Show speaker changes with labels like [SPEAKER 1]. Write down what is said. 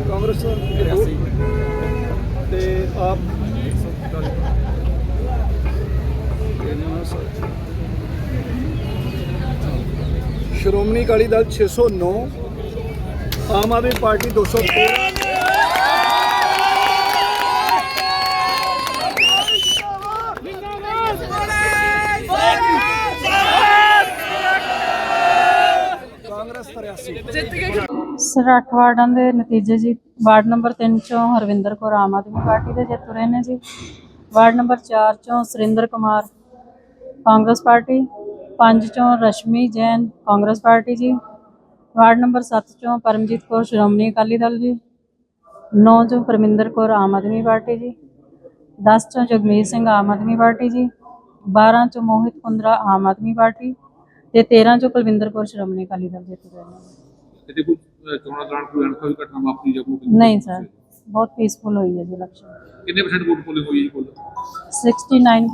[SPEAKER 1] ਕਾਂਗਰਸ ਤੇ AAP Shiromani Akali Dal 609 Aam Aadmi party 213 Congress 83
[SPEAKER 2] sir, ਅੱਠ ਵਾਰਡਾਂ ਦੇ ਨਤੀਜੇ ਜੀ। ਵਾਰਡ ਨੰਬਰ 3 ਚੋਂ ਹਰਵਿੰਦਰ ਕੌਰ ਆਮ ਆਦਮੀ ਪਾਰਟੀ ਦੇ ਜੇਤੂ ਰਹੇ ਨੇ ਜੀ। ਵਾਰਡ ਨੰਬਰ 4 ਚੋਂ ਸੁਰਿੰਦਰ ਕੁਮਾਰ, ਕਾਂਗਰਸ ਪਾਰਟੀ। 5 ਚੋਂ Rashmi Jain, Congress party ji. Ward number 7 ਚੋਂ ਪਰਮਜੀਤ ਕੌਰ, ਸ਼੍ਰੋਮਣੀ ਅਕਾਲੀ ਦਲ ਜੀ। 9 ਚੋਂ ਪਰਮਿੰਦਰ ਕੌਰ, ਆਮ ਆਦਮੀ ਪਾਰਟੀ ਜੀ। 10 ਚੋਂ ਜਗਮੀਤ ਸਿੰਘ, ਆਮ ਆਦਮੀ ਪਾਰਟੀ ਜੀ। 12 ਚੋਂ ਮੋਹਿਤ ਕੁੰਦਰਾ, ਆਮ ਆਦਮੀ ਪਾਰਟੀ। ਤੇ 13 ਚੋਂ ਕੁਲਵਿੰਦਰ ਕੌਰ ਸ਼੍ਰੋਮਣੀ ਅਕਾਲੀ ਦਲ ਰਹੇ ਨੇ
[SPEAKER 3] ਇਹਦੇ ਕੋਈ ਚੋਣਾਂ ਦੌਰਾਨ ਕੋਈ ਅਣਖਾਵੀ ਘਟਨਾ ਵਾਪਰੀ ਜਾਂ ਕੋਈ
[SPEAKER 2] ਨਹੀਂ ਸਰ ਬਹੁਤ ਪੀਸਫੁਲ ਹੋਈ ਹੈ ਜੀ ਇਲੈਕਸ਼ਨ
[SPEAKER 3] ਕਿੰਨੇ ਪਰਸੈਂਟ ਵੋਟ ਪੋਲਿੰਗ ਹੋਈ ਹੈ ਜੀ ਕੁੱਲ
[SPEAKER 2] 69.